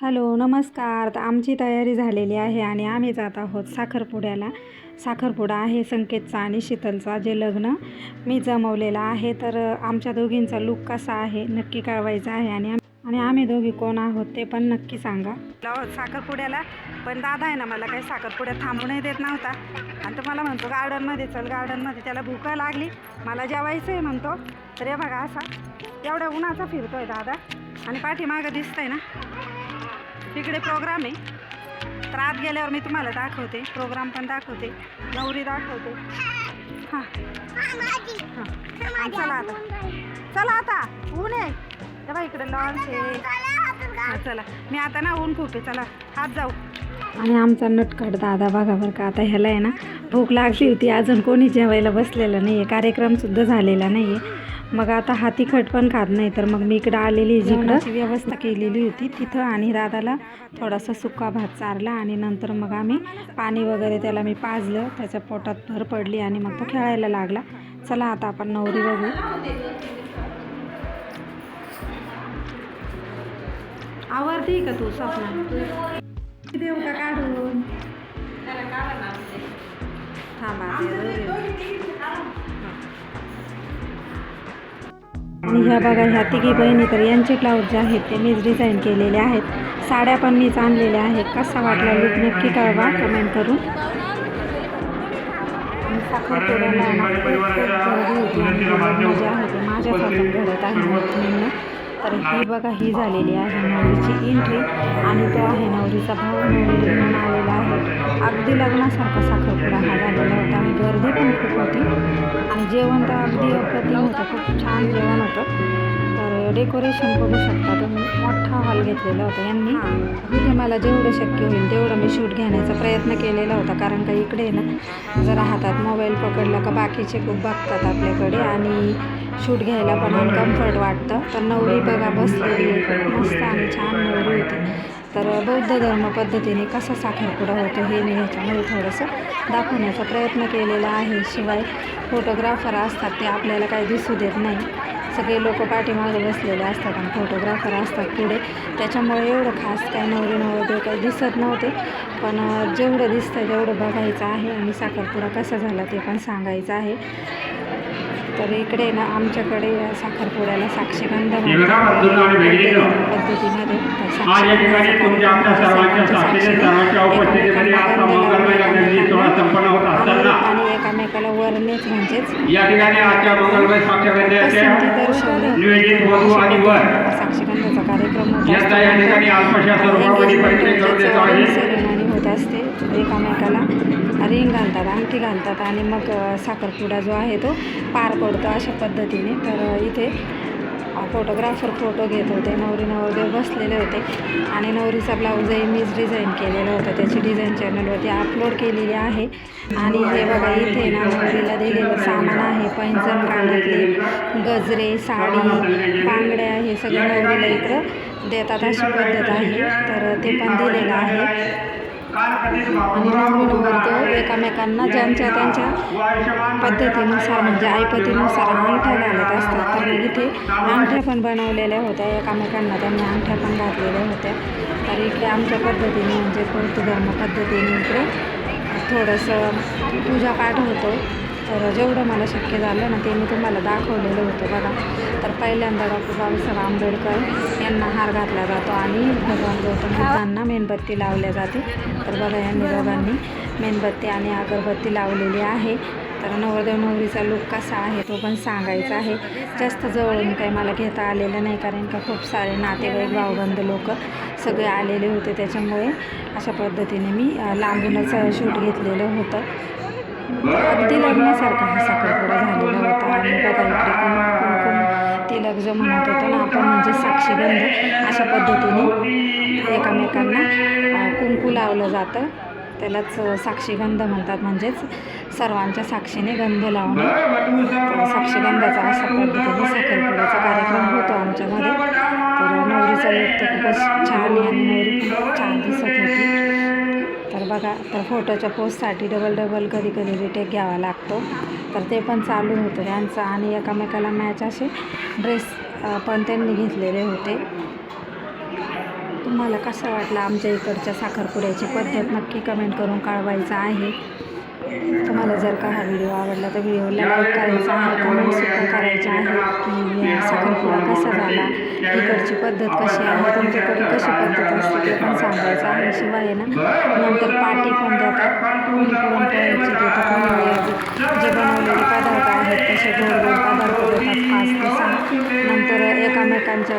Hello नमस्कार. तर आमची तयारी झालेली आहे आणि आम्ही जात आहोत साखरपुड्याला. साखरपुडा आहे संकेतचा आणि शीतलचा जे लग्न मी जमवलेलं आहे. तर आमच्या दोघींचा लुक कसा आहे नक्की कळवायचा आहे आणि आणि आम्ही दोघी कोण आहोत ते पण नक्की सांगा. साखरपुड्याला. पण दादा आहे ना मला काही साखरपुड्यात थांबू नाही देत नव्हता. आणि तो मला म्हणतो गार्डनमध्ये चल गार्डनमध्ये त्याला भूका लागली. मला जेवायचं आहे म्हणतो. तर हे बघा असा. एवढ्या उन्हाचा फिरतोय दादा. आणि पाठीमागं दिसतंय ना. तिकडे प्रोग्राम आहे. तर आत गेल्यावर मी तुम्हाला दाखवते. प्रोग्राम पण दाखवते. नवरी दाखवते. हां. हां. चला आता. चला आता. ऊन आहे. तेव्हा इकडे लॉन्च आहे. हां चला. मी आता ना ऊन खूप आहे. चला. आत जाऊ. आणि आमचा नटखट दादा बघा बरं का आता ह्याला आहे ना भूक लागली होती अजून कोणी जेवायला बसलेलं नाही आहे कार्यक्रमसुद्धा झालेला नाही आहे मग आता हा तिखट पण खात नाही तर मग मी इकडं आलेली जिकडं. व्यवस्था केलेली होती तिथं आणि दादाला थोडासा सुका भात चारला आणि नंतर मग आम्ही पाणी वगैरे त्याला मी पाजलं त्याच्या पोटात भर पडली आणि मग तो खेळायला लागला. चला आता आपण नवरी बघू. आवडते का तू स्वप्न देऊ का काढून थांबा. आणि ह्या बघा ह्या तिघी बहिणी तर यांचे ब्लाऊज जे आहेत ते मीच डिझाईन केलेले आहेत. साड्या पण मीच आणलेल्या आहेत. कसा वाटला लुक नक्की कळवा कमेंट करून. हातून घडत आहे तर ही बघा ही झालेली आहे नवरीची एंट्री आणि तो आहे नवरीचा भाऊ. नवरी म्हणून आलेला आहे. अगदी लग्नासारखा साखरपुडा हा झालेला होता आणि गर्दी पण खूप होती. आणि जेवण तर अगदी अप्रतिम होतं खूप छान जेवण होतं. तर डेकोरेशन बघू शकता तुम्ही. मोठा हॉल घेतलेला होता यांनी. तिथे मला जेवढं शक्य होईल तेवढं मी शूट घेण्याचा प्रयत्न केलेला होता. कारण का इकडे ना जरा हातात मोबाईल पकडला का बाकीचे खूप बघतात आपल्याकडे. आणि शूट घ्यायला पण अनकम्फर्ट वाटतं. तर नवरी बघा बसलेली मस्त आणि छान नवरी होती. तर बौद्ध धर्म पद्धतीने कसा साखरपुडा होतो हे मी ह्याच्यामध्ये थोडंसं दाखवण्याचा प्रयत्न केलेला आहे. शिवाय फोटोग्राफर असतात ते आपल्याला काही दिसू देत नाही. सगळे लोक पाठीमागे बसलेले असतात आणि फोटोग्राफर असतात पुढे. त्याच्यामुळे एवढं खास काय नवरी नवरे काही दिसत नव्हते. पण जेवढं दिसतं तेवढं बघायचं आहे आणि साखरपुडा कसा झाला ते पण सांगायचं आहे. तर इकडे ना आमच्याकडे साखरपुड्याला साक्षीगंध. पद्धतीमध्ये आणि एकामेकाला वरनेच म्हणजेच या ठिकाणी साक्षीगंधाचा कार्यक्रम होत. असते एकामेकाला रिंग घालतात अंगठी घालतात आणि मग साखरपुडा जो आहे तो पार पडतो अशा पद्धतीने. तर इथे फोटोग्राफर फोटो घेत होते. नवरी नवरदेव बसलेले होते आणि नवरीचा ब्लाऊजही मीच डिझाईन केलेला होता. त्याची डिझाईन चॅनलवरती अपलोड केलेली आहे. आणि हे बघा इथे ना नवरीला दिलेलं सामान आहे. पैंजण कानातले गजरे साडी बांगड्या हे सगळं नवरीला इकडं देतात अशी पद्धत आहे. तर ते पण दिलेलं आहे. आणि नवरी एकामेकांना ज्यांच्या त्यांच्या पद्धतीनुसार म्हणजे ऐपतीनुसार अंगठ्या घालत असतात. तर इथे अंगठ्या पण बनवलेल्या होत्या. एकामेकांना त्यांनी अंगठ्या पण घातलेल्या होत्या. तर इकडे आमच्या पद्धतीने म्हणजे बौद्ध धर्म पद्धतीने इकडे थोडंसं पूजापाठ होतो. तर जेवढं मला शक्य झालं ना ते मी तुम्हाला दाखवलेलं होतं बघा. तर पहिल्यांदा डॉक्टर बाबासाहेब आंबेडकर यांना हार घातला जातो आणि भगवान गौतम बुद्धांना मेणबत्ती लावल्या जाते. तर बघा यांनी दोघांनी मेणबत्ती आणि अगरबत्ती लावलेली आहे. तर नवरदेव नवरीचा लुक कसा आहे तो पण सांगायचा आहे. जास्त जवळून काही मला घेता आलेलं नाही कारण का खूप सारे नातेवाईक भावबंध लोक सगळे आलेले होते. त्याच्यामुळे अशा पद्धतीने मी लांबूनच शूट घेतलेलं होतं. अगदी लग्नासारखा हा साखरपुडा झालेला होता. आणि बघा इकडे कुंकुम तिलक जो म्हणत होतो ना आपण म्हणजे साक्षीगंध अशा पद्धतीने एकामेकांना कुंकू लावलं जातं. त्यालाच साक्षीगंध म्हणतात. म्हणजेच सर्वांच्या साक्षीने गंध लावणे. तर साक्षीगंधाचा अशा पद्धतीने साखरपुड्याचा कार्यक्रम होतो आमच्यामध्ये. तर नवरीचा लुक खूपच बघा तर फोटोच्या पोस्टसाठी डबल डबल कधी कधी रिटेक घ्यावा लागतो. तर ते पण चालू होतं यांचं आणि एकामेकाला मॅच असे ड्रेस पण त्यांनी घेतलेले होते. तुम्हाला कसं वाटलं आमच्या इकडच्या साखरपुड्याची पद्धत? नक्की कमेंट करून कळवायचं आहे. तुम्हाला जर का हा व्हिडिओ आवडला तर व्हिडिओला लाईक करायचा आहे कमेंटसुद्धा करायचे आहे. की या कसा झाला इकडची पद्धत कशी आहे तुमच्याकडे कशी पद्धत असते ते पण सांगायचं आहे. शिवाय आहे ना? नंतर पाठी पण देतात. कोणी पुरणपोळ्याची देतात जे बनवलेले पदार्थ आहेत तसे गोड देतात पाच ते सहा नंतर एकामेकांच्या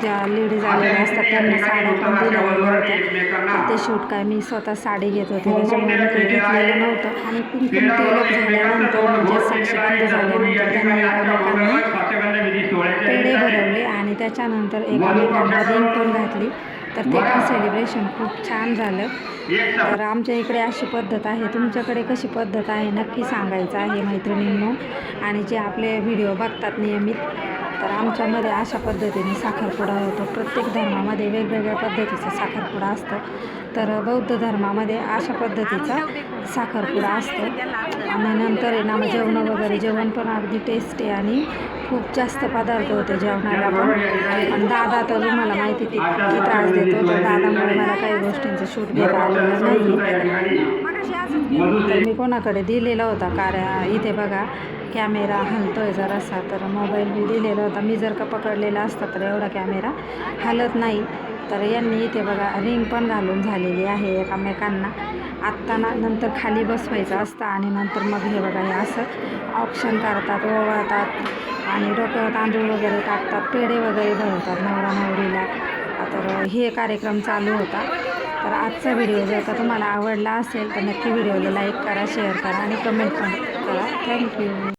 ज्या लेडीज आलेल्या असतात त्यांना साड्या पण दिल्या होत्या. ते शूट काय मी स्वतः साडी घेत होते त्याच्यामुळे काही घेतलेलं नव्हतं. आणि कुंकुम तिलक झाल्यानंतर म्हणजे साक्षीबंध झाल्यानंतर त्यांनी एकामेकांना पेढे भरवले आणि त्याच्यानंतर एकामेकांना रिंग पण घातली. तर ते पण सेलिब्रेशन खूप छान झालं. तर आमच्या इकडे अशी पद्धत आहे. तुमच्याकडे कशी पद्धत आहे? नक्की सांगायचं आहे मैत्रिणींनो. आणि जे आपले व्हिडिओ बघतात नियमित. तर आमच्यामध्ये अशा पद्धतीने साखरपुडा होतो. प्रत्येक धर्मामध्ये वेगवेगळ्या पद्धतीचा साखरपुडा असतो. तर बौद्ध धर्मामध्ये अशा पद्धतीचा साखरपुडा असतो. आणि नंतर आहे ना जेवणं वगैरे जेवण पण अगदी टेस्टी आणि खूप जास्त पदार्थ होते जेवणाला पण आणि दादा तर तुम्हाला माहिती किती त्रास देतो. तर दादामुळे मला काही गोष्टींचं शूट घेता आलेलं नाही मी कोणाकडे दिलेला होता कार्या इथे बघा कॅमेरा हलतोय जरासा तर मोबाईल मी दिलेला होता. मी जर का पकडलेला असता तर एवढा कॅमेरा हलत नाही. तर यांनी इथे बघा रिंग पण घालून झालेली आहे एकामेकांना. आत्ता ना नंतर खाली बसवायचं असतं आणि नंतर मग हे बघा हे असं ऑप्शन करतात ओवाळतात आणि डोक्यावर तांदूळ वगैरे टाकतात पेढे वगैरे भरवतात नवरा नवरीला तर हे कार्यक्रम चालू होता. तर आजचा व्हिडिओ जर का तुम्हाला आवडला असेल तर नक्की व्हिडिओला लाईक करा शेअर करा आणि कमेंट पण करा. थँक्यू.